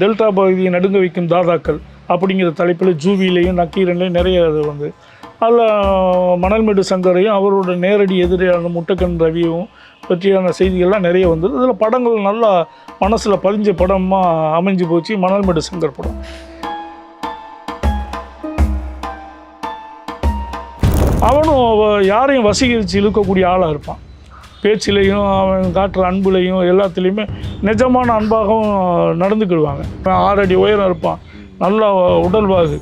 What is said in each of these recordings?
Delta பகுதியை நடுங்க வைக்கும் தாதாக்கள் அப்படிங்கிற தலைப்பில் ஜூவிலையும் நக்கீரன்லையும் நிறைய இது வந்து. அதில் மணல்மேடு சங்கரையும் அவரோட நேரடி எதிரியான முட்டக்கன் ரவியும் பற்றியான செய்திகள்லாம் நிறைய வந்தது. இதில் படங்கள் நல்லா மனசில் பதிஞ்ச படமாக அமைஞ்சு போச்சு மணல்மேடு சங்கர் படம். அவனும் யாரையும் வசீகரித்து இழுக்கக்கூடிய ஆளாக இருப்பான். பேச்சிலையும் அவன் காட்டுற அன்புலையும் எல்லாத்துலேயுமே நிஜமான அன்பாகவும் நடந்துக்கிடுவாங்க. ஆறு அடி உயரம் இருப்பான். நல்லா உடல்வாகு.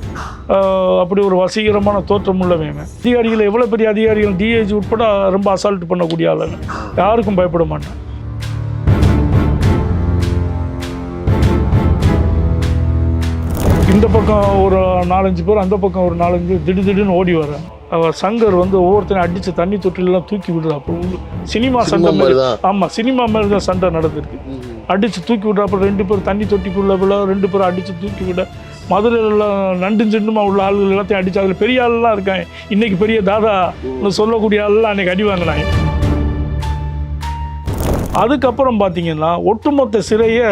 அப்படி ஒரு வசீகரமான தோற்றம் உள்ளவன் அதிகாரிகள் எவ்வளோ பெரிய அதிகாரிகள் டிஏஜி உட்பட ரொம்ப அசால்ட் பண்ணக்கூடிய ஆளுங்க. யாருக்கும் பயப்பட மாட்டேன். இந்த பக்கம் ஒரு நாலஞ்சு பேர் அந்த பக்கம் ஒரு நாலஞ்சு பேர் திடீர் திடீர்னு ஓடி வரேன் சங்கர் வந்து ஒவ்வொருத்தரையும் அடித்து தண்ணி தொட்டிலெல்லாம் தூக்கி விடுறாப்பு சினிமா சண்டை மாதிரி ஆமாம் சினிமா மாதிரி தான் சண்டை நடந்திருக்கு. அடித்து தூக்கி விட்றாப்ப ரெண்டு பேர் தண்ணி தொட்டிக்குள்ள விழ ரெண்டு பேரும் அடித்து தூக்கி விட. மதுரையில் நண்டு சிண்டுமா உள்ள ஆளுகள் எல்லாத்தையும் அடிச்சு அதில் பெரிய ஆள்லாம் இருக்காங்க. இன்னைக்கு பெரிய தாதா சொல்லக்கூடிய ஆள்லாம் அன்னைக்கு அடி வாங்கினாங்க. அதுக்கப்புறம் பார்த்தீங்கன்னா ஒட்டுமொத்த சிறையை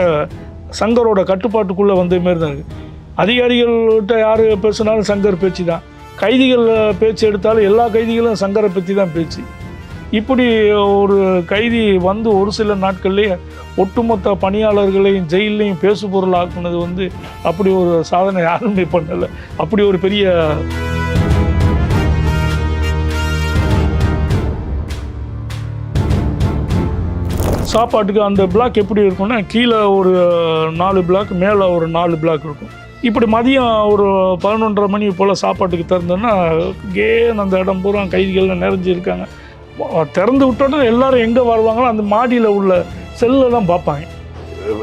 சங்கரோட கட்டுப்பாட்டுக்குள்ளே வந்த மாரி தான் இருக்குது அதிகாரிகள்கிட்ட யார் பேசினாலும் சங்கர் பேச்சு தான் கைதிகள் பேச்சு எடுத்தாலும் எல்லா கைதிகளும் சங்கரை பற்றி தான் பேச்சு. இப்படி ஒரு கைதி வந்து ஒரு சில நாட்கள்லேயே ஒட்டுமொத்த பணியாளர்களையும் ஜெயிலையும் பேசு பொருள் ஆக்குனது வந்து அப்படி ஒரு சாதனை யாருமே பண்ணலை. அப்படி ஒரு பெரிய சாப்பாட்டுக்கு அந்த பிளாக் எப்படி இருக்கும்னா கீழே ஒரு நாலு பிளாக் மேலே ஒரு நாலு பிளாக் இருக்கும். இப்படி மதியம் ஒரு பதினொன்றரை மணி போல் சாப்பாட்டுக்கு திறந்தோன்னா கேன்னு அந்த இடம் பூரா கைதிகள் நிறைஞ்சு இருக்காங்க. திறந்து விட்டோன்னா எல்லாரும் எங்கே வருவாங்களோ அந்த மாடியில் உள்ள செல்லில் தான் பார்ப்பாங்க.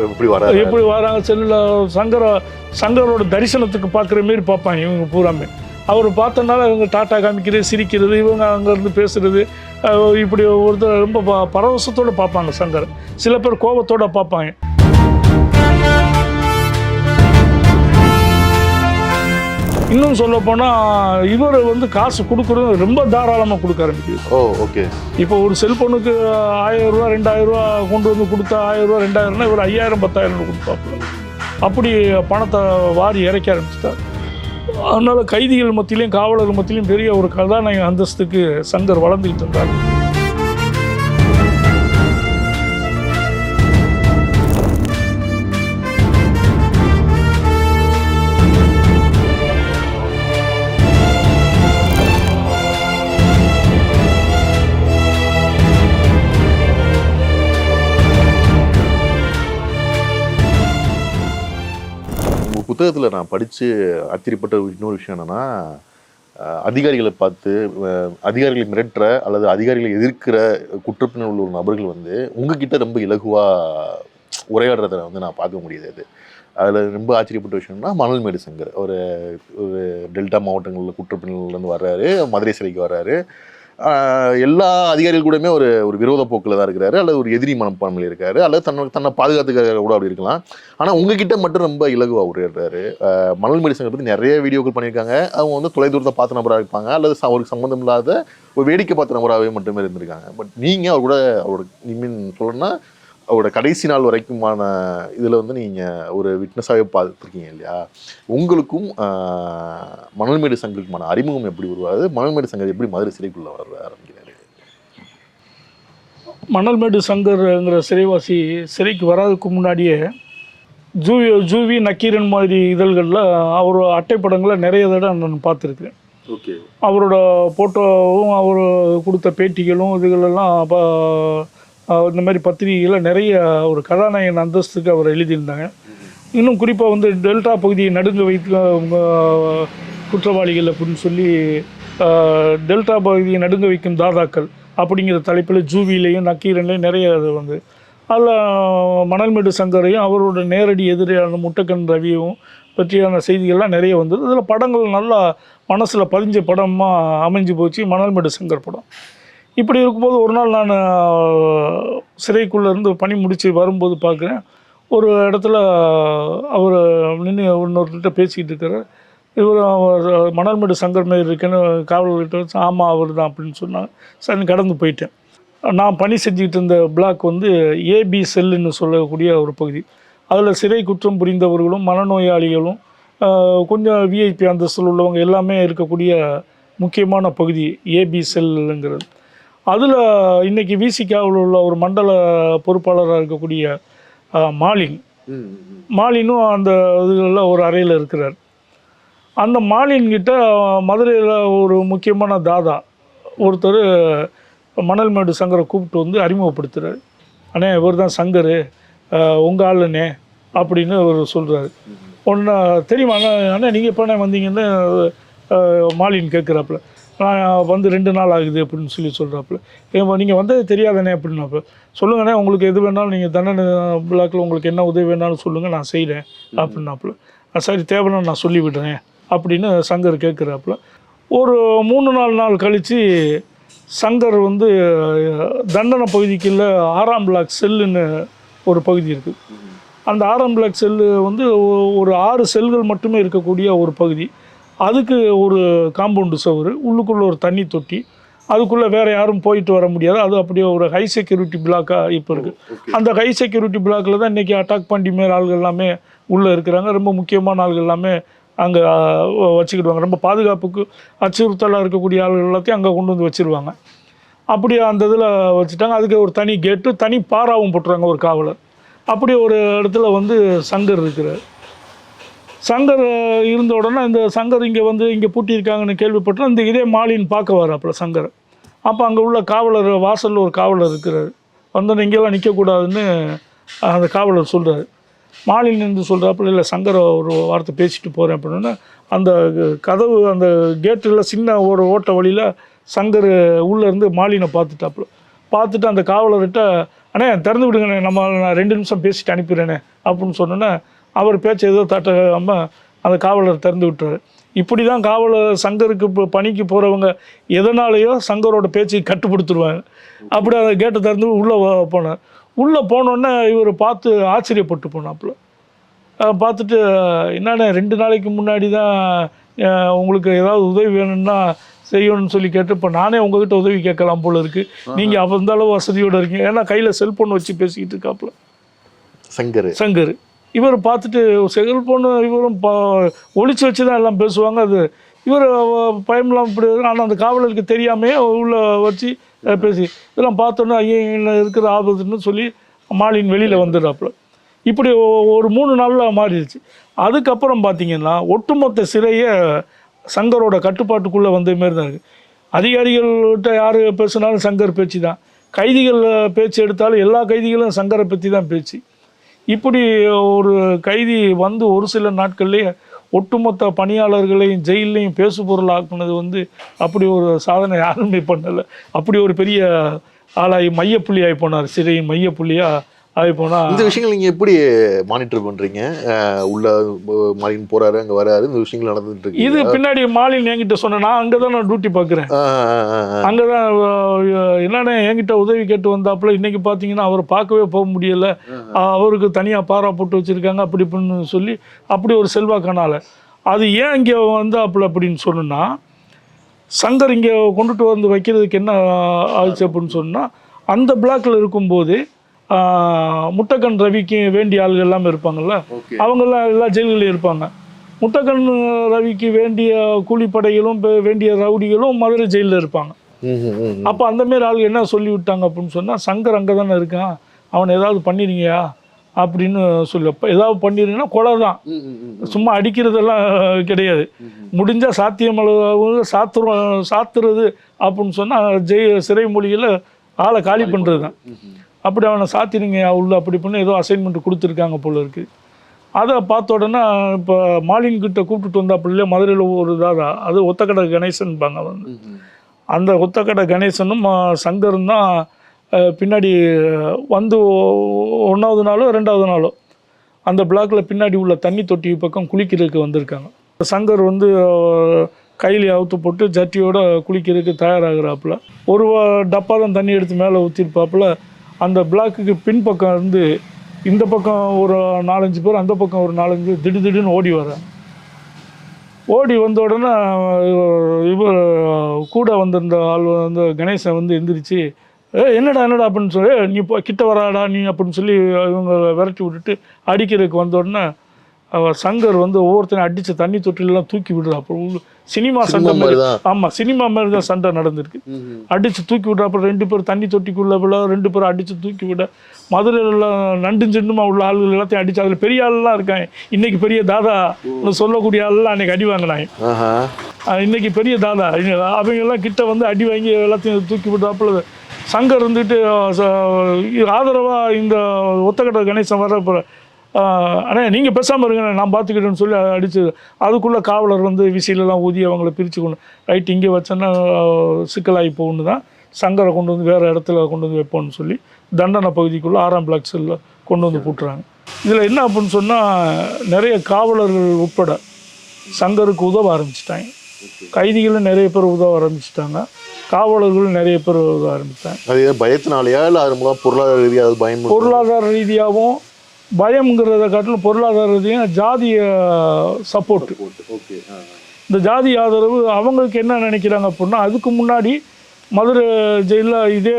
எப்படி வராது எப்படி வராங்க? செல்லில் சங்கர சங்கரோட தரிசனத்துக்கு பார்க்குற மாரி பார்ப்பாங்க இவங்க பூராமே. அவர் பார்த்தனால இவங்க டாட்டா காமிக்கிறது சிரிக்கிறது இவங்க அங்கேருந்து பேசுறது அஹ் இப்படி ஒருத்தர் ரொம்ப ப- பரவசத்தோட பார்ப்பாங்க சங்கர். சில பேர் கோபத்தோட பார்ப்பாங்க. இன்னும் சொல்ல போனால் இவர் வந்து காசு கொடுக்குறது ரொம்ப தாராளமாக கொடுக்க ஆரம்பிக்குது. Oh okay. இப்போ ஒரு செல்போனுக்கு ஆயிரம் ரூபா ரெண்டாயிரம் ரூபா கொண்டு வந்து கொடுத்தா ஆயிரம் ரூபா ரெண்டாயிரம்னா இவர் ஐயாயிரம் பத்தாயிரம் கொடுப்பாப்புல. அப்படி பணத்தை வாரி இறைக்க ஆரம்பிச்சிட்டார். அதனால கைதிகள் மத்தியிலையும் காவலர்கள் மத்தியிலையும் பெரிய ஒரு கதாநாயக அந்தஸ்துக்கு சங்கர் வளர்ந்துக்கிட்டு இருந்தார். புத்தகத்தில் நான் படித்து ஆச்சரியப்பட்ட இன்னொரு விஷயம் என்னென்னா அதிகாரிகளை பார்த்து அதிகாரிகளை மிரட்டுற அல்லது அதிகாரிகளை எதிர்க்கிற குற்றப்பினர் உள்ள ஒரு நபர்கள் வந்து உங்ககிட்ட ரொம்ப இலகுவாக உரையாடுறத வந்து நான் பார்க்க முடியுது அது. அதில் ரொம்ப ஆச்சரியப்பட்ட விஷயம்னா மணல்மேடு சங்கர். ஒரு ஒரு டெல்டா மாவட்டங்களில் குற்றப்பின்னலேருந்து வர்றாரு மதுரை சிறைக்கு வர்றாரு. எல்லா அதிகாரிகள் கூடயுமே ஒரு ஒரு விரோத போக்கில் தான் இருக்கிறாரு. அல்லது ஒரு எதிரி மனப்பான்மையில் இருக்காரு. அல்லது தன்னை தன்னை பாதுகாத்துக்க கூட அப்படி இருக்கலாம். ஆனால் உங்ககிட்ட மட்டும் ரொம்ப இலகுவாக உரையாடுறாரு. மணல் மணல்மேடு சங்கத்தை பற்றி நிறைய வீடியோக்கள் பண்ணியிருக்காங்க. அவங்க வந்து தொலைதூரத்தை பார்த்த நபராக இருப்பாங்க. அல்லது அவருக்கு சம்மந்தம் இல்லாத ஒரு வேடிக்கை பார்த்த நபராகவே மட்டுமே இருந்திருக்காங்க. பட் நீங்கள் அவர் கூட அவரோட மீன் சொல்லணும்னா அவரோட கடைசி நாள் வரைக்குமான இதில் வந்து நீங்கள் ஒரு விட்னஸாகவே பார்த்துருக்கீங்க இல்லையா? உங்களுக்கும் மணல்மேடு சங்கருக்குமான அறிமுகம் எப்படி உருவாகுது? மணல்மேடு சங்கர் எப்படி மதுரை சிறைக்குள்ளே வர ஆரம்பிக்கிறாரு? மணல்மேடு சங்கர்ங்கிற சிறைவாசி சிறைக்கு வராதுக்கு முன்னாடியே ஜூவி ஜூவி நக்கீரன் மாதிரி இதழ்களில் அவர் அட்டைப்படங்களை நிறைய தடவை நான் பார்த்துருக்கேன் ஓகே. அவரோட ஃபோட்டோவும் அவர் கொடுத்த பேட்டிகளும் இதுகளெல்லாம் இந்த மாதிரி பத்திரிகைகளில் நிறைய ஒரு கதாநாயகன் அந்தஸ்துக்கு அவர் எழுதியிருந்தாங்க. இன்னும் குறிப்பாக வந்து டெல்டா பகுதியை நடுங்க வைத்து குற்றவாளிகள் அப்படின்னு சொல்லி டெல்டா பகுதியை நடுங்க வைக்கும் தாதாக்கள் அப்படிங்கிற தலைப்பில் ஜூவிலையும் நக்கீரன்லையும் நிறைய அது வந்து. அதில் மணல்மேடு சங்கரையும் அவரோட நேரடி எதிரியான முட்டக்கன் ரவியும் பற்றியான செய்திகள்லாம் நிறைய வந்தது. இதில் படங்கள் நல்லா மனசில் பதிஞ்ச படமாக அமைஞ்சு போச்சு மணல்மேடு சங்கர் படம். இப்படி இருக்கும்போது ஒரு நாள் நான் சிறைக்குள்ளேருந்து பணி முடித்து வரும்போது பார்க்குறேன். ஒரு இடத்துல அவர் நின்று இன்னொருத்தர்கிட்ட பேசிக்கிட்டு இருக்கிறார் இவர் அவர் மணல்மேடு சங்கர் மாதிரி இருக்குன்னு காவலர்கிட்ட வச்சு ஆமாம் அவர் தான் அப்படின்னு சொன்னாங்க. சரி கடந்து போயிட்டேன். நான் பணி செஞ்சுக்கிட்டு இருந்த பிளாக் வந்து ஏபி செல்லுன்னு சொல்லக்கூடிய ஒரு பகுதி. அதில் சிறை குற்றம் புரிந்தவர்களும் மனநோயாளிகளும் கொஞ்சம் விஐபி அந்தஸ்தில் உள்ளவங்க எல்லாமே இருக்கக்கூடிய முக்கியமான பகுதி ஏபி செல்லுங்கிறது. அதில் இன்னைக்கு விசிகாவில் உள்ள ஒரு மண்டல பொறுப்பாளராக இருக்கக்கூடிய மாலின். மாலினும் அந்த இதுகளில் ஒரு அறையில் இருக்கிறார். அந்த மாலின் கிட்ட மதுரையில் ஒரு முக்கியமான தாதா ஒருத்தர் மணல்மேடு சங்கரை கூப்பிட்டு வந்து அறிமுகப்படுத்துகிறார் அண்ணே இவர் தான் சங்கர். உங்கள் ஆளுண்ணே அப்படின்னு அவர் சொல்கிறாரு ஒன்று தெரியுமா அண்ணா அண்ணா நீங்கள் எப்போண்ணே வந்தீங்கன்னு மாலின் கேட்குறாப்புல நான் வந்து ரெண்டு நாள் ஆகுது அப்படின்னு சொல்லி சொல்கிறாப்புல ஏன் நீங்கள் வந்தது தெரியாதானே அப்படின்னாப்ப சொல்லுங்கண்ணே உங்களுக்கு எது வேணாலும் நீங்கள் தண்டனை பிளாக்கில் உங்களுக்கு என்ன உதவி வேணாலும் சொல்லுங்கள் நான் செய்கிறேன் அப்படின்னாப்புல. சரி தேவைன்னு நான் சொல்லிவிடுறேன் அப்படின்னு சங்கர் கேட்குறாப்புல ஒரு மூணு நாலு நாள் கழித்து சங்கர் வந்து தண்டனை பகுதிக்குள்ள ஆறாம் பிளாக் செல்லுன்னு ஒரு பகுதி இருக்குது அந்த ஆறாம் பிளாக் செல்லு வந்து ஒரு ஆறு செல்கள் மட்டுமே இருக்கக்கூடிய ஒரு பகுதி. அதுக்கு ஒரு காம்பவுண்டு சுவர் உள்ளுக்குள்ளே ஒரு தண்ணி தொட்டி அதுக்குள்ளே வேறு யாரும் போயிட்டு வர முடியாது. அது அப்படியே ஒரு ஹை செக்யூரிட்டி பிளாக்காக இப்போ இருக்குது அந்த ஹை செக்யூரிட்டி பிளாக்கில் தான் இன்றைக்கி அட்டாக் பண்ணி மேல் ஆள்கள் எல்லாமே உள்ளே இருக்கிறாங்க. ரொம்ப முக்கியமான ஆள்கள் எல்லாமே அங்கே வச்சுக்கிடுவாங்க. ரொம்ப பாதுகாப்புக்கு அச்சுறுத்தலாக இருக்கக்கூடிய ஆள்கள் எல்லாத்தையும் அங்கே கொண்டு வந்து வச்சுருவாங்க. அப்படி அந்த இதில் வச்சுட்டாங்க. அதுக்கு ஒரு தனி கேட்டு தனி பாராவும் போட்டுருவாங்க ஒரு காவலர். அப்படி ஒரு இடத்துல வந்து சங்கர் இருக்கிறார். சங்கர் இருந்த உடனே இந்த சங்கர் இங்கே வந்து இங்கே பூட்டியிருக்காங்கன்னு கேள்விப்பட்டோம். இந்த இதே மாலின்னு பார்க்க வராப்புல சங்கர். அப்போ அங்கே உள்ள காவலர் வாசலில் ஒரு காவலர் இருக்கிறார். வந்து இங்கெல்லாம் நிற்கக்கூடாதுன்னு அந்த காவலர் சொல்கிறாரு மாலின் இருந்து சொல்கிறாப்புல இல்லை சங்கரை ஒரு வார்த்தை பேசிட்டு போகிறேன் அப்படின்னா அந்த கதவு அந்த கேட்டில் சின்ன ஒரு ஓட்ட வழியில் சங்கர் உள்ளேருந்து மாலினை பார்த்துட்டாப்புல. பார்த்துட்டு அந்த காவலர்கிட்ட அண்ணே திறந்து விடுங்கண்ணே நம்ம நான் ரெண்டு நிமிஷம் பேசிட்டு அனுப்பிடுறேனே அப்படின்னு சொன்னோன்னே அவர் பேச்சை ஏதோ தட்டாமல் அந்த காவலர் திறந்து விட்டுறாரு. இப்படி தான் காவலர் சங்கருக்கு இப்போ பணிக்கு போகிறவங்க எதனாலேயோ சங்கரோட பேச்சை கட்டுப்படுத்துருவாங்க அப்படி அந்த கேட்டை திறந்து உள்ளே போனார். உள்ளே போனோன்னே இவர் பார்த்து ஆச்சரியப்பட்டு போனாப்புல. பார்த்துட்டு என்னண்ணே ரெண்டு நாளைக்கு முன்னாடி தான் உங்களுக்கு ஏதாவது உதவி வேணும்னா செய்யணும்னு சொல்லி கேட்டு இப்போ நானே உங்ககிட்ட உதவி கேட்கலாம் போல இருக்குது நீங்கள் அப்போ இந்த அளவு வசதியோடு இருக்கீங்க. ஏன்னா கையில் செல்ஃபோன் வச்சு பேசிக்கிட்டு இருக்காப்புல. சங்கர். சங்கர். இவர் பார்த்துட்டு செல்ஃபோனு இவரும் பா வச்சு தான் எல்லாம் பேசுவாங்க. அது இவர் பயம்லாம் இப்படி ஆனால் அந்த காவலருக்கு தெரியாமே உள்ளே வச்சு பேசி இதெல்லாம் பார்த்தோன்னா ஐயோ இருக்கிற ஆபத்துன்னு சொல்லி மாலின் வெளியில் வந்துடுறாப்புல. இப்படி ஒரு மூணு நாளில் மாறிடுச்சு. அதுக்கப்புறம் பார்த்திங்கன்னா ஒட்டுமொத்த சிறையை சங்கரோட கட்டுப்பாட்டுக்குள்ளே வந்த மாரி தான் இருக்குது அதிகாரிகள்கிட்ட யார் பேசுனாலும் சங்கர் பேச்சு தான் கைதிகள் பேச்சு எடுத்தாலும் எல்லா கைதிகளும் சங்கரை பற்றி தான் பேச்சு. இப்படி ஒரு கைதி வந்து ஒரு சில நாட்கள்லேயே ஒட்டுமொத்த பணியாளர்களையும் ஜெயிலையும் பேசு பொருள் ஆக்குனது வந்து அப்படி ஒரு சாதனை யாருமே பண்ணலை. அப்படி ஒரு பெரிய ஆளாகி மையப்புள்ளியாகி போனார். சிறையின் மையப்புள்ளியாக ஆகி போனால் இந்த விஷயங்கள் நீங்க எப்படி மானிட்டர் பண்றீங்க? அஹ் உள்ள மாலின் போறாரு அங்க வராரு இந்த விஷயங்கள் நடந்துட்டு இருக்கு இது பின்னாடி மாலின் என்கிட்ட சொன்ன நான் அங்கே தான் நான் டியூட்டி பார்க்குறேன் அங்கே தான் என்னண்ணே என்கிட்ட உதவி கேட்டு வந்தாப்புல இன்னைக்கு பார்த்தீங்கன்னா அவரை பார்க்கவே போக முடியல. அவருக்கு தனியாக பாரா போட்டு வச்சுருக்காங்க அப்படி இப்படின்னு சொல்லி அப்படி ஒரு செல்வாக்கானால. அது ஏன் இங்கே வந்தாப்புல அப்படின்னு சொன்னா சங்கர் இங்கே கொண்டுட்டு வந்து வைக்கிறதுக்கு என்ன ஆச்சு அப்படின்னு சொன்னால் அந்த பிளாக்ல இருக்கும்போது முட்டக்கன் ரவிக்கு வேண்டிய ஆளுகள் எல்லாமே இருப்பாங்கல்ல? அவங்கெல்லாம் எல்லா ஜெயில்களையும் இருப்பாங்க. முட்டக்கன் ரவிக்கு வேண்டிய கூலிப்படைகளும் வேண்டிய ரவுடிகளும் மதுரை ஜெயிலில் இருப்பாங்க. அப்போ அந்த மாரி ஆளுங்க என்ன சொல்லி விட்டாங்க அப்படின்னு சொன்னால் சங்கர் அங்கே தானே இருக்கான். அவனை ஏதாவது பண்ணிடுங்கயா அப்படின்னு சொல்லி ஏதாவது பண்ணிடுங்கன்னா கொலை தான். சும்மா அடிக்கிறதெல்லாம் கிடையாது. முடிஞ்சால் சாத்தியமளவு சாத்துறோம் சாத்துறது அப்படின்னு சொன்னால் ஜெய் சிறை மொழியில் ஆளை காலி பண்ணுறது தான். அப்படி அவனை சாத்திடுங்க உள்ள அப்படி பண்ணி ஏதோ அசைன்மெண்ட் கொடுத்துருக்காங்க போல இருக்குது அதை பார்த்த உடனே இப்போ மாலின் கிட்ட கூப்பிட்டுட்டு வந்தாப்புல மதுரையில் ஒரு தாதா அது ஒத்தக்கடை கணேசன்பாங்க வந்து அந்த ஒத்தக்கடை கணேசனும் சங்கரும் தான் பின்னாடி வந்து ஒன்றாவது நாளோ ரெண்டாவது நாளோ அந்த பிளாக்ல பின்னாடி உள்ள தண்ணி தொட்டி பக்கம் குளிக்கிறதுக்கு வந்திருக்காங்க. சங்கர் வந்து கையில அவுத்து போட்டு ஜட்டியோட குளிக்கிறதுக்கு தயாராகிறாப்புல. ஒரு டப்பா தான் தண்ணி எடுத்து மேலே ஊற்றிருப்பாப்புல அந்த பிளாக்குக்கு பின்பக்கம் இருந்து இந்த பக்கம் ஒரு நாலஞ்சு பேர் அந்த பக்கம் ஒரு நாலஞ்சு பேர் திடு திடுன்னு ஓடி வர்றாங்க ஓடி வந்த உடனே இவர் கூட வந்திருந்த ஆள் வந்து கணேசன் வந்து எந்திரிச்சு ஏ என்னடா என்னடா? அப்படின்னு சொல்லி நீ போ கிட்ட வராடா நீ அப்படின்னு சொல்லி இவங்க விரட்டி விட்டுட்டு அடிக்கிறதுக்கு வந்த உடனே சங்கர் வந்து ஒவ்வொருத்தனையும் அடித்து தண்ணி தொட்டிலெல்லாம் தூக்கி விடுறா அப்போ சினிமா சண்டை மாதிரி. ஆமாம் சினிமா மாதிரி தான் சண்டை நடந்திருக்கு அடித்து தூக்கி விடுற அப்புறம் ரெண்டு பேரும் தண்ணி தொட்டிக்குள்ள விட ரெண்டு பேரும் அடித்து தூக்கி விட மதுரையில் நண்டு சிண்டுமா உள்ள ஆளுகள் எல்லாத்தையும் அடிச்சு அதில் பெரிய ஆளுலாம் இருக்காங்க இன்னைக்கு பெரிய தாதா சொல்லக்கூடிய ஆளுலாம் அன்னைக்கு அடி வாங்கினாங்க இன்னைக்கு பெரிய தாதா இங்க அவங்க எல்லாம் கிட்ட வந்து அடி வாங்கி எல்லாத்தையும் தூக்கி விட்டாப்புல சங்கர் இருந்துட்டு ஆதரவாக இந்த ஒத்தக்கட்ட கணேசன் வர்றப்ப அண்ணே நீங்கள் பேசாமல் இருங்க நான் பார்த்துக்கிட்டேன்னு சொல்லி அடிச்சு அதுக்குள்ளே காவலர் வந்து விசிலெல்லாம் ஊதி அவங்கள பிரித்து கொண்டு ரைட் இங்கே வச்சோன்னா சிக்கலாகி போகணும் தான் சங்கரை கொண்டு வந்து வேறு இடத்துல கொண்டு வந்து வைப்போம்னு சொல்லி தண்டனை பகுதிக்குள்ளே ஆறாம் பிளாக் செல்லில் கொண்டு வந்து போட்டுறாங்க. இதில் என்ன அப்படின்னு சொன்னால் நிறைய காவலர்கள் உட்பட சங்கருக்கு உதவ ஆரம்பிச்சிட்டாங்க. கைதிகளும் நிறைய பேர் உதவ ஆரம்பிச்சிட்டாங்க. காவலர்களும் நிறைய பேர் உதவ ஆரம்பிச்சிட்டாங்க அது பயத்தினாலயா இல்லை அது மூலம் பொருளாதார ரீதியாக பயம் பொருளாதார ரீதியாகவும் பயம்ங்கிறத காட்டிலும் பொருளாதார ரீதியாக ஜாதிய சப்போர்ட் ஓகே இந்த ஜாதி ஆதரவு அவங்களுக்கு என்ன நினைக்கிறாங்க அப்படின்னா அதுக்கு முன்னாடி மதுரை ஜெயிலில் இதே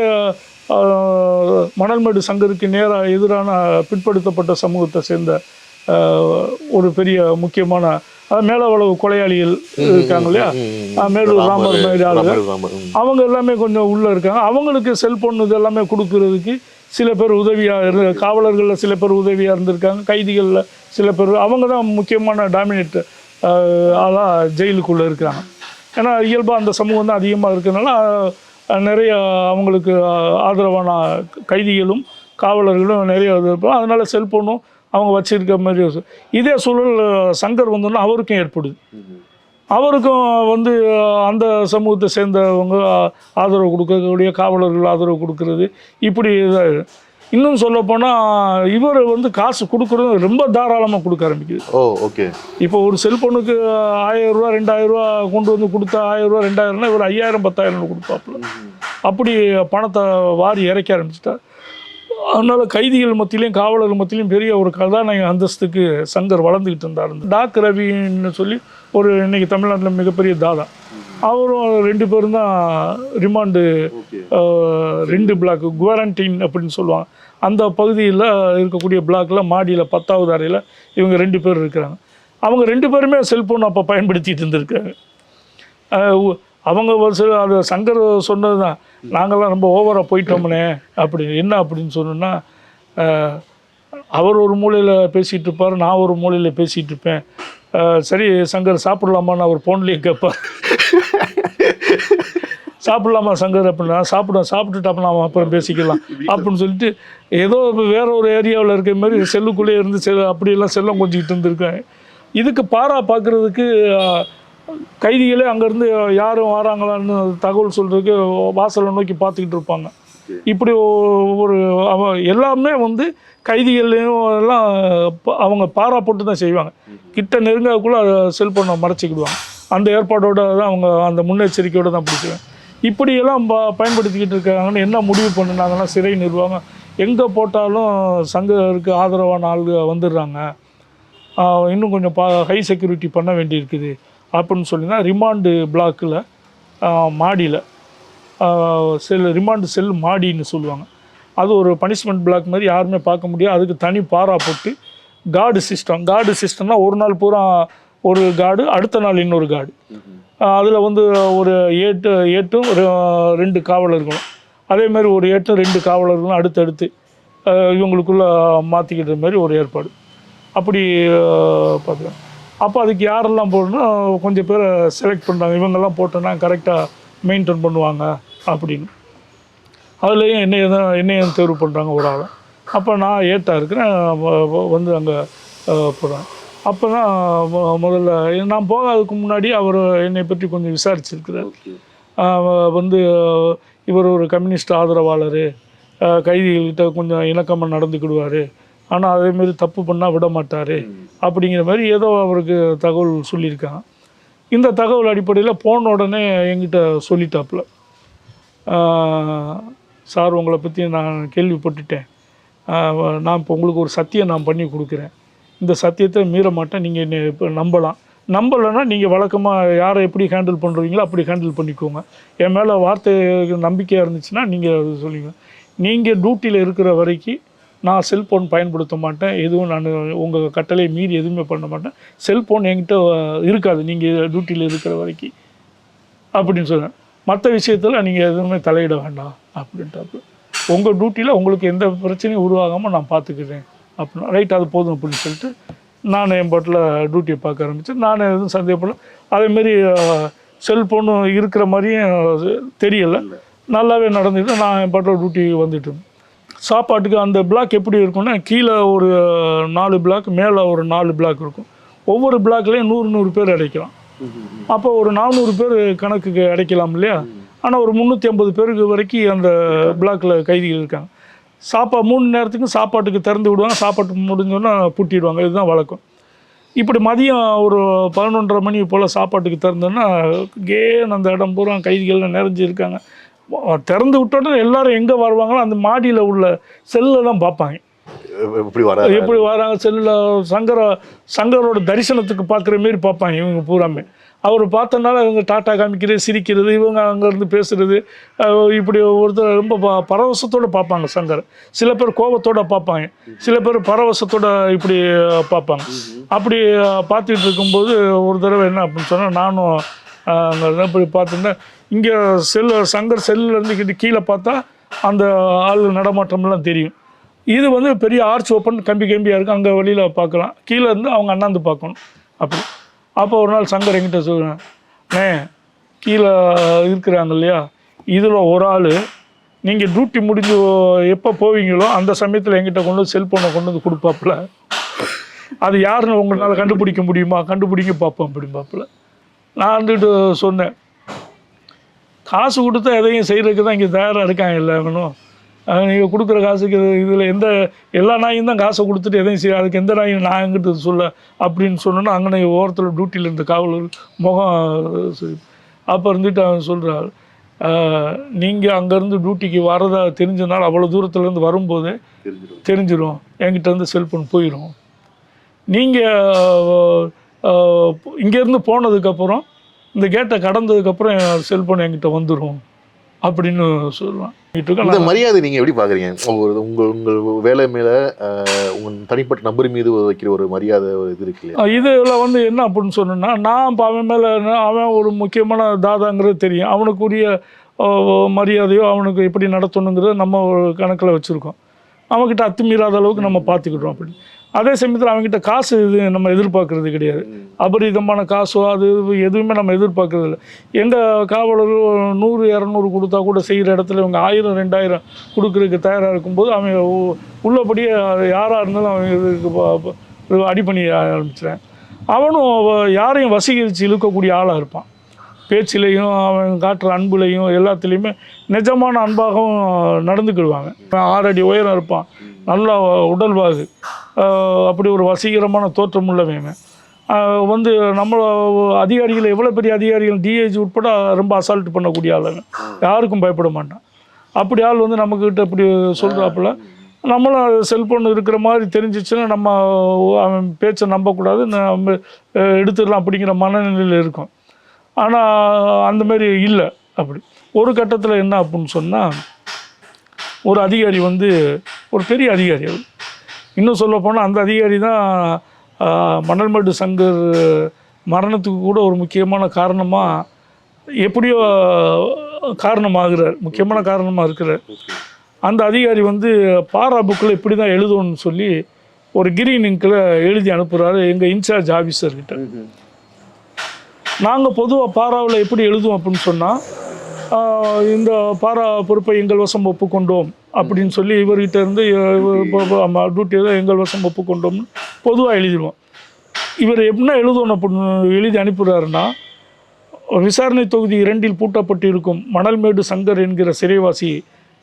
மணல்மேடு சங்கருக்கு நேராக எதிரான பிற்படுத்தப்பட்ட சமூகத்தை சேர்ந்த ஒரு பெரிய முக்கியமான மேலவளவு கொலையாளிகள் இருக்காங்க இல்லையா? மேலூர் ராமர் மாதிரி ஆளுங்க அவங்க எல்லாமே கொஞ்சம் உள்ளே இருக்காங்க. அவங்களுக்கு செல்போன் இது எல்லாமே கொடுக்கறதுக்கு சில பேர் உதவியாக இரு காவலர்களில் சில பேர் உதவியாக இருந்திருக்காங்க கைதிகளில் சில பேர் அவங்க தான் முக்கியமான டாமினேட் ஆளாக ஜெயிலுக்குள்ளே இருக்கிறாங்க. ஏன்னா இயல்பாக அந்த சமூகம் தான் அதிகமாக இருக்கிறதுனால நிறைய அவங்களுக்கு ஆதரவான கைதிகளும் காவலர்களும் நிறைய இது இருப்பாங்க. அதனால் செல்ஃபோனும் அவங்க வச்சுருக்க மாதிரி இதே சூழல் சங்கர் வந்தோன்னா அவருக்கும் ஏற்படுது. அவருக்கும் வந்து அந்த சமூகத்தை சேர்ந்தவங்க ஆதரவு கொடுக்கக்கூடிய காவலர்கள் ஆதரவு கொடுக்கறது. இப்படி இதாயிடு. இன்னும் சொல்லப்போனால் இவர் வந்து காசு கொடுக்குறது ரொம்ப தாராளமாக கொடுக்க ஆரம்பிக்குது. Oh okay. இப்போ ஒரு செல்போனுக்கு ஆயிரம் ரூபா ரெண்டாயிரம் ரூபா கொண்டு வந்து கொடுத்தா ஆயிரம் ரூபா ரெண்டாயிரம்னா இவர் ஐயாயிரம் பத்தாயிரம் கொடுப்பாப்புல அப்படி பணத்தை வாரி இறைக்க ஆரம்பிச்சிட்டார் அதனால கைதிகள் மத்தியிலையும் காவலர்கள் மத்தியிலையும் பெரிய ஒரு கதாநாயக அந்தஸ்துக்கு சங்கர் வளர்ந்துக்கிட்டு இருந்தார். டாக் ரவின்னு சொல்லி ஒரு இன்னைக்கு தமிழ்நாட்டில் மிகப்பெரிய தாதா. அவரும் ரெண்டு பேரும் தான் ரிமாண்டு ரெண்டு பிளாக் குவாரண்டைன் அப்படின்னு சொல்லுவாங்க. அந்த பகுதியில் இருக்கக்கூடிய பிளாக்ல மாடியில் பத்தாவது அறையில் இவங்க ரெண்டு பேர் இருக்கிறாங்க. அவங்க ரெண்டு பேருமே செல்ஃபோன் அப்போ பயன்படுத்திட்டு இருந்திருக்காங்க. அவங்க ஒரு சில அது சங்கர் சொன்னது தான் நாங்கள்லாம் ரொம்ப ஓவராக போயிட்டோம்னே அப்படி என்ன அப்படின்னு சொன்னோன்னா அவர் ஒரு மூலையில் பேசிகிட்டு இருப்பார் நான் ஒரு மூலையில் பேசிகிட்டு இருப்பேன். சரி சங்கர் சாப்பிடலாமான்னு அவர் ஃபோன்லேயே கேட்பார். சாப்பிடலாமா சங்கர் அப்படின்னா சாப்பிடும் சாப்பிட்டுட்டு அப்போ அப்புறம் பேசிக்கலாம் அப்படின்னு சொல்லிட்டு ஏதோ இப்போ வேற ஒரு ஏரியாவில் இருக்கிற மாதிரி செல்லுக்குள்ளேயே இருந்து செல் அப்படியெல்லாம் செல்லம் கொஞ்சிக்கிட்டு இருந்திருக்கேன். இதுக்கு பாரா பார்க்குறதுக்கு கைதிகளே அங்கேருந்து யாரும் வராங்களான்னு தகவல் சொல்கிறதுக்கு வாசலை நோக்கி பார்த்துக்கிட்டு இருப்பாங்க. இப்படி ஒரு அவ எல்லாமே வந்து கைதிகள்லையும் எல்லாம் அவங்க பாரா போட்டு தான் செய்வாங்க கிட்ட நெருங்கக்குள்ளே செல்ஃபோனை மறைச்சிக்கிடுவாங்க. அந்த ஏற்பாடோட தான் அவங்க அந்த முன்னெச்சரிக்கையோடு தான் பிடிக்குவாங்க இப்படியெல்லாம் ப பயன்படுத்திக்கிட்டு இருக்காங்கன்னு என்ன முடிவு பண்ணுனாங்கன்னா சிறை நிர்வாகம். எங்கே போட்டாலும் சங்கருக்கு ஆதரவான ஆளுங்க வந்துடுறாங்க. இன்னும் கொஞ்சம் பா ஹை செக்யூரிட்டி பண்ண வேண்டியிருக்குது. அப்படின்னு சொல்லி தான் ரிமாண்டு பிளாக்கில் மாடியில் செல் ரிமாண்டு செல் மாடின்னு சொல்லுவாங்க. அது ஒரு பனிஷ்மெண்ட் பிளாக் மாதிரி யாருமே பார்க்க முடியாது. அதுக்கு தனி பாரா போட்டு கார்டு சிஸ்டம் கார்டு சிஸ்டம்னா ஒரு நாள் பூரா ஒரு கார்டு அடுத்த நாள் இன்னொரு கார்டு அதில் வந்து ஒரு ஏட்டு ஏட்டும் ஒரு ரெண்டு காவலர்களும். அதே மாதிரி ஒரு ஏட்டும் ரெண்டு காவலர்களும் அடுத்தடுத்து இவங்களுக்குள்ளே மாற்றிக்கிட்ட மாதிரி ஒரு ஏற்பாடு. அப்படி பார்த்துக்கலாம் அப்போ அதுக்கு யாரெல்லாம் போடணும் கொஞ்சம் பேர் செலக்ட் பண்ணுறாங்க இவங்கெல்லாம் போட்டோன்னா கரெக்டாக மெயின்டைன் பண்ணுவாங்க அப்படின்னு. அதுலேயும் என்னைய தான் என்னையும் தேர்வு பண்ணுறாங்க ஒரு ஆளை. அப்போ நான் ஏட்டா இருக்கிறேன் வந்து அங்கே போகிறேன் அப்போ தான் முதல்ல நான் போகாததுக்கு முன்னாடி அவர் என்னை பற்றி கொஞ்சம் விசாரிச்சிருக்கிறார். வந்து இவர் ஒரு கம்யூனிஸ்ட் ஆதரவாளர் கைதிகள்கிட்ட கொஞ்சம் இணக்கமாக நடந்துக்கிடுவார். ஆனால் அதேமாரி தப்பு பண்ணால் விட மாட்டார். அப்படிங்கிற மாதிரி ஏதோ அவருக்கு தகவல் சொல்லியிருக்காங்க இந்த தகவல் அடிப்படையில் போன உடனே என்கிட்ட சொல்லிட்டாப்புல. சார் உங்களை பற்றி நான் கேள்விப்பட்டுட்டேன். நான் இப்போ உங்களுக்கு ஒரு சத்தியம் நான் பண்ணி கொடுக்குறேன். இந்த சத்தியத்தை மீற மாட்டேன். நீங்கள் என்னை இப்போ நம்பலாம். நம்பலைன்னா நீங்கள் வழக்கமாக யாரை எப்படி ஹேண்டில் பண்ணுறீங்களோ அப்படி ஹேண்டில் பண்ணிக்கோங்க. என் மேலே வார்த்தை நம்பிக்கையாக இருந்துச்சுன்னா நீங்கள் சொல்லுங்க நீங்கள் டியூட்டியில் இருக்கிற வரைக்கும் நான் செல்ஃபோன் பயன்படுத்த மாட்டேன். எதுவும் நான் உங்கள் கட்டளை மீறி எதுவுமே பண்ண மாட்டேன். செல்ஃபோன் என்கிட்ட இருக்காது. நீங்கள் டியூட்டியில் இருக்கிற வரைக்கும். அப்படின்னு சொன்னேன் மற்ற விஷயத்தில் நீங்கள் எதுவுமே தலையிட வேண்டாம். அப்படின்ட்டு உங்கள் டியூட்டியில் உங்களுக்கு எந்த பிரச்சனையும் உருவாகாமல் நான் பார்த்துக்கிறேன் அப்படின்னா ரைட் அது போதும் அப்படின்னு சொல்லிட்டு நான் என் பாட்டில் டியூட்டியை பார்க்க ஆரம்பித்தேன் நான் எதுவும் சந்தேகப்படல. அதேமாரி செல்ஃபோனு இருக்கிற மாதிரியும் தெரியலை. நல்லாவே நடந்துட்டு நான் என் பாட்டில் டியூட்டி வந்துட்டு சாப்பாட்டுக்கு அந்த பிளாக் எப்படி இருக்கும்னா கீழே ஒரு நாலு பிளாக் மேலே ஒரு நாலு பிளாக் இருக்கும். ஒவ்வொரு பிளாக்லேயும் நூறு நூறு பேர் அடைக்கலாம். அப்போ ஒரு நானூறு பேர் கணக்குக்கு அடைக்கலாம் இல்லையா? ஆனால் ஒரு முந்நூற்றி ஐம்பது பேருக்கு வரைக்கும் அந்த பிளாக்கில் கைதிகள் இருக்காங்க. சாப்பா மூணு நேரத்துக்கும் சாப்பாட்டுக்கு திறந்து விடுவாங்க. சாப்பாட்டு முடிஞ்சோன்னா பூட்டிடுவாங்க. இதுதான் வழக்கம். இப்படி மதியம் ஒரு பதினொன்றரை மணி போல் சாப்பாட்டுக்கு திறந்தோன்னா கேன் அந்த இடம் பூரா கைதிகள்லாம் நிறைஞ்சு இருக்காங்க. திறந்து விட்டோன்னே எல்லாரும் எங்கே வருவாங்களோ அந்த மாடியில் உள்ள செல்லில் தான் பார்ப்பாங்க. இப்படி வர எப்படி வராங்க செல்லில்? சங்கர சங்கரோட தரிசனத்துக்கு பார்க்குற மாரி பார்ப்பாங்க இவங்க பூராமே. அவர் பார்த்தனால இவங்க டாட்டா காமிக்கிறது சிரிக்கிறது இவங்க அங்கேருந்து பேசுறது அஹ் இப்படி ஒருத்தர் ரொம்ப ப பரவசத்தோடு பார்ப்பாங்க சங்கர். சில பேர் கோபத்தோட பார்ப்பாங்க. சில பேர் பரவசத்தோட இப்படி பார்ப்பாங்க. அப்படி பார்த்துட்டு இருக்கும்போது ஒரு தடவை என்ன அப்படின்னு சொன்னால் நானும் அங்கே இப்படி பார்த்துருந்தேன் இங்கே செல்லு சங்கர் செல்லுலேருந்து கிட்ட கீழே பார்த்தா அந்த ஆள் நடமாட்டம்லாம் தெரியும். இது வந்து பெரிய ஆர்ச் ஓப்பன் கம்பி கம்பியாக இருக்குது அங்கே வெளியில் பார்க்கலாம். கீழே இருந்து அவங்க அண்ணாந்து பார்க்கணும். அப்படி. அப்போ ஒரு நாள் சங்கர் எங்கிட்ட சொல்கிறேன் அண்ணே கீழே இருக்கிறாங்க இல்லையா? இதில் ஒரு ஆள் நீங்கள் டியூட்டி முடிஞ்சு எப்போ போவீங்களோ அந்த சமயத்தில் எங்கிட்ட கொண்டு வந்து செல்ஃபோனை கொண்டு வந்து கொடுப்பாப்புல. அது யாருன்னு உங்களால் கண்டுபிடிக்க முடியுமா? கண்டுபிடிக்க பார்ப்போம் அப்படிம்பாப்புல. நான் வந்துட்டு சொன்னேன் காசு கொடுத்தா எதையும் செய்கிறதுக்கு தான் இங்கே தயாராக இருக்காங்க எல்லாரும். நீங்கள் கொடுக்குற காசுக்கு இதில் எந்த எல்லா நாயும் தான் காசை கொடுத்துட்டு எதையும் செய்ய அதுக்கு எந்த நாயும் நான் எங்கிட்ட சொல்ல அப்படின்னு சொன்னோன்னா அங்கே ஓரத்தில் டியூட்டியில் இருந்த காவலர் முகம். அப்போ இருந்துட்டு அவன் சொல்கிறாள் நீங்கள் அங்கேருந்து டியூட்டிக்கு வரதா தெரிஞ்சனால அவ்வளோ தூரத்துலேருந்து வரும்போதே தெரிஞ்சிடும். தெரிஞ்சிடும் என்கிட்ட இருந்து செல்ஃபோன் போயிடும் நீங்கள் இங்கேருந்து போனதுக்கப்புறம் இந்த கேட்டை கடந்ததுக்கப்புறம் செல்ஃபோன் என்கிட்ட வந்துடும் அப்படின்னு சொல்லுவான். இந்த மரியாதை நீங்க எப்படி பாக்குறீங்க? ஒரு உங்க உங்கள் வேலை மேல அஹ், உங்க தனிப்பட்ட நபர் மீது வைக்கிற ஒரு மரியாதை ஒரு இது இருக்கு இல்லையா? இதில் வந்து என்ன அப்படின்னு சொன்னேன்னா நான் இப்போ அவன் மேலே அவன் ஒரு முக்கியமான தாதாங்கிறது தெரியும். அவனுக்குரிய மரியாதையோ அவனுக்கு எப்படி நடத்தணுங்கிறத நம்ம கணக்கில் வச்சுருக்கோம். அவன்கிட்ட அத்துமீறாத அளவுக்கு நம்ம பார்த்துக்கிட்டோம் அப்படி. அதே சமயத்தில் அவங்ககிட்ட காசு இது நம்ம எதிர்பார்க்கறது கிடையாது. அபரிதமான காசோ அது எதுவுமே நம்ம எதிர்பார்க்கறது இல்லை. எங்கள் காவலர் நூறு இரநூறு கொடுத்தா கூட செய்கிற இடத்துல இவங்க ஆயிரம் ரெண்டாயிரம் கொடுக்குறதுக்கு தயாராக இருக்கும்போது அவங்க உ- உள்ளபடியே யாராக இருந்தாலும் அவங்க இதுக்கு ப- அடி பண்ணி ஆரம்பிச்சிட்டேன் அவனும் யாரையும் வசீகரித்து இழுக்கக்கூடிய ஆளாக இருப்பான். பேச்சிலையும் அவன் காட்டுற அன்புலையும் எல்லாத்துலேயுமே நிஜமான அன்பாகவும் நடந்துக்கிடுவாங்க. ஆறு அடி உயரம் இருப்பான். நல்லா உடல்வாகு அப்படி ஒரு வசீகரமான தோற்றம் உள்ளவன் வந்து நம்ம அதிகாரிகள் எவ்வளோ பெரிய அதிகாரிகள் டிஏஜி உட்பட ரொம்ப அசால்ட் பண்ணக்கூடிய ஆளுங்க யாருக்கும் பயப்பட மாட்டான். அப்படி ஆள் வந்து நம்மக்கிட்ட இப்படி சொல்கிறாப்புல நம்மளும் செல்ஃபோன் இருக்கிற மாதிரி தெரிஞ்சிச்சுன்னா நம்ம அவன் பேச்சை நம்பக்கூடாது நம்ம எடுத்துடலாம் அப்படிங்கிற மனநிலையில் இருக்கும். ஆனால் அந்தமாரி இல்லை அப்படி. ஒரு கட்டத்தில் என்ன அப்படின்னு சொன்னால் ஒரு அதிகாரி வந்து ஒரு பெரிய அதிகாரி அவர். இன்னும் சொல்ல போனால் அந்த அதிகாரி தான் ஆஹ், மணல்மேடு சங்கர் மரணத்துக்கு கூட ஒரு முக்கியமான காரணமாக எப்படியோ காரணமாகிறார். முக்கியமான காரணமாக இருக்கிறார். அந்த அதிகாரி வந்து பாரா புக்கில் இப்படி தான் எழுதணும்னு சொல்லி ஒரு கிரீன் இங்கில் எழுதி அனுப்புகிறாரு எங்கள் இன்சார்ஜ் ஆஃபீஸர்கிட்ட நாங்கள் பொதுவாக பாராவில் எப்படி எழுதுவோம் அப்படின்னு சொன்னால் இந்த பாரா பொறுப்பை எங்கள் வசம் ஒப்புக்கொண்டோம் அப்படின்னு சொல்லி இவர்கிட்ட இருந்து டியூட்டி தான் எங்கள் வசம் ஒப்புக்கொண்டோம்னு பொதுவாக எழுதிடுவோம். இவர் என்ன எழுதணும் அப்படின்னு எழுதி அனுப்புகிறாருன்னா விசாரணை தொகுதி இரண்டில் பூட்டப்பட்டிருக்கும் மணல்மேடு சங்கர் என்கிற சிறைவாசி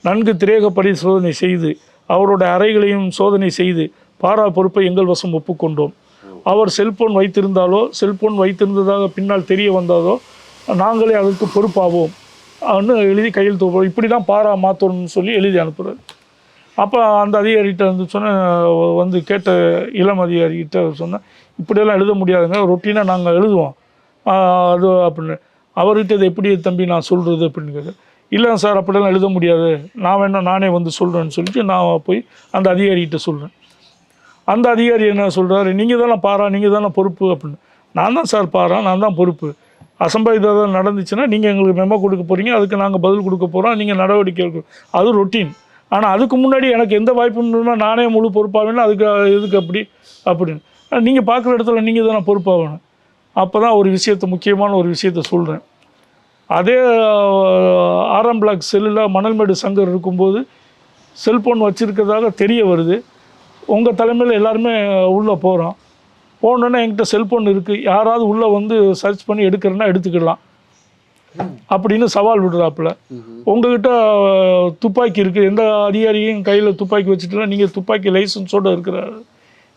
நன்கு திரேக பரிசோதனை செய்து அவரோட அறைகளையும் சோதனை செய்து பாரா பொறுப்பை எங்கள் வசம் ஒப்புக்கொண்டோம். அவர் செல்போன் வைத்திருந்தாலோ செல்போன் வைத்திருந்ததாக பின்னால் தெரிய வந்தாலோ நாங்களே அதற்கு பொறுப்பாவோம். அப்படின்னு எழுதி கையெழுத்து போடுறோம் இப்படி தான் பாரா மாற்றணும்னு சொல்லி எழுதி அனுப்புகிறார் அப்போ அந்த அதிகாரிகிட்ட வந்து சொன்னேன் வந்து கேட்ட இளம் அதிகாரிகிட்ட சொன்னேன் இப்படியெல்லாம் எழுத முடியாதுங்க. ரொட்டீனாக நாங்கள் எழுதுவோம். அது அப்படின்னு. அவர்கிட்ட இதை எப்படி தம்பி நான் சொல்கிறது அப்படின்னு கேட்க இல்லை சார் அப்படியெல்லாம் எழுத முடியாது. நான் வேணும் நானே வந்து சொல்கிறேன்னு சொல்லிட்டு நான் போய் அந்த அதிகாரிகிட்ட சொல்கிறேன் அந்த அதிகாரி என்ன சொல்கிறாரு நீங்கள் தானே பாரா நீங்கள் தானே பொறுப்பு அப்படின்னு நான் தான் சார் பாரா நான் தான் பொறுப்பு அசம்பாவிதம் நடந்துச்சுன்னா நீங்கள் எங்களுக்கு மெமோ கொடுக்க போகிறீங்க அதுக்கு நாங்கள் பதில் கொடுக்க போகிறோம் நீங்கள் நடவடிக்கை எடுக்கணும் அது ரொட்டீன் ஆனால் அதுக்கு முன்னாடி எனக்கு எந்த வாய்ப்பும் இல்லைன்னா நானே முழு பொறுப்பாகவேனா அதுக்கு எதுக்கு அப்படி அப்படின்னு நீங்கள் பார்க்குற இடத்துல நீங்கள் தானே பொறுப்பாகணும் அப்போ தான் ஒரு விஷயத்தை முக்கியமான ஒரு விஷயத்த சொல்கிறேன் அதே ஆஹ், பிளாக் செல்லில் மணல்மேடு சங்கர் இருக்கும்போது செல்ஃபோன் வச்சுருக்கிறதாக தெரிய வருது உங்கள் தலைமையில் எல்லாருமே உள்ளே போகிறோம் போனோன்னே என்கிட்ட செல்ஃபோன் இருக்குது யாராவது உள்ளே வந்து சர்ச் பண்ணி எடுக்கிறேன்னா எடுத்துக்கலாம் அப்படின்னு சவால் விடுறாப்புல. உங்ககிட்ட துப்பாக்கி இருக்குது எந்த அதிகாரியும் கையில் துப்பாக்கி வச்சுட்டுலாம் நீங்கள் துப்பாக்கி லைசன்ஸோடு இருக்கிறாரு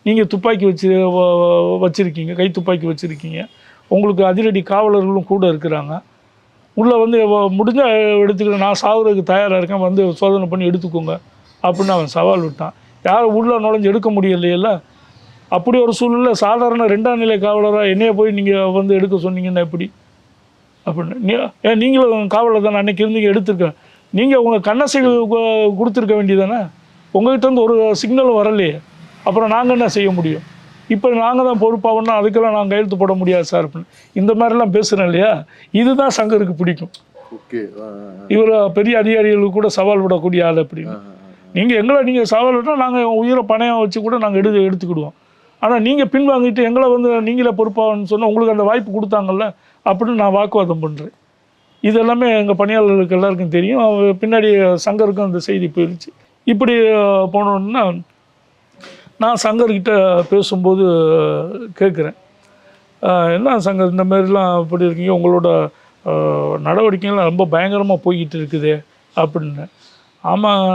நீங்கள் துப்பாக்கி வச்சு வச்சிருக்கீங்க. கை துப்பாக்கி வச்சுருக்கீங்க. உங்களுக்கு அதிரடி காவலர்களும் கூட இருக்கிறாங்க. உள்ளே வந்து வ- முடிஞ்சா எடுத்துக்கிற நான் சாகுறதுக்கு தயாராக இருக்கேன். வந்து சோதனை பண்ணி எடுத்துக்கோங்க. அப்படின்னு அவன் சவால் விட்டான். யாரும் உள்ளே நுழைஞ்சு எடுக்க முடியலையில அப்படி ஒரு சூழ்நிலை சாதாரண ரெண்டாம் நிலை காவலராக என்னைய போய் நீங்கள் வந்து எடுக்க சொன்னீங்கன்னா எப்படி? அப்படின்னு. நீ ஏன் நீங்களும் காவலர் தானே? அன்னைக்கு இருந்தீங்க எடுத்திருக்கேன் நீங்கள் உங்கள் கண்ணசைவு கொடுத்துருக்க வேண்டியதானே உங்ககிட்ட இருந்து ஒரு சிக்னலும் வரலையே. அப்புறம் நாங்கள் என்ன செய்ய முடியும்? இப்போ நாங்கள் தான் பொறுப்பாகணும்னா அதுக்கெல்லாம் நாங்கள் கையெழுத்து போட முடியாது சார் அப்படின்னு. இந்த மாதிரிலாம் பேசுகிறேன் இல்லையா? இதுதான் சங்கருக்கு பிடிக்கும். ஓகே. இவர் பெரிய அதிகாரிகளுக்கு கூட சவால் விடக்கூடிய ஆள் அப்படின்னு. நீங்கள் எங்களை நீங்கள் சவால் விட்டால் நாங்கள் உயிரை பணையம் வச்சு கூட நாங்கள் எடுத்து எடுத்துக்கிடுவோம். ஆனால் நீங்கள் பின்வாங்கிட்டு எங்களை வந்து நீங்களே பொறுப்பாகன்னு சொன்னால் உங்களுக்கு அந்த வாய்ப்பு கொடுத்தாங்கல்ல அப்படின்னு நான் வாக்குவாதம் பண்ணுறேன் இது எல்லாமே எங்கள் பணியாளர்களுக்கு எல்லாருக்கும் தெரியும். பின்னாடி சங்கருக்கும் அந்த செய்தி போயிடுச்சு இப்படி போனோன்னா நான் சங்கர்கிட்ட பேசும்போது கேட்குறேன். என்ன சங்கர் இந்த மாதிரிலாம் இப்படி இருக்கீங்க? உங்களோட நடவடிக்கைகள்லாம் ரொம்ப பயங்கரமாக போய்கிட்டு இருக்குது அப்படின்னு. ஆமாம்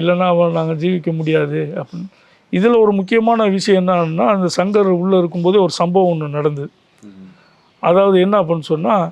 இல்லைன்னா நாங்கள் ஜீவிக்க முடியாது அப்படின்னு. இதில் ஒரு முக்கியமான விஷயம் என்னன்னா அந்த சங்கர் உள்ளே இருக்கும்போதே ஒரு சம்பவம் ஒன்று நடந்தது. அதாவது என்ன அப்படின்னு சொன்னால்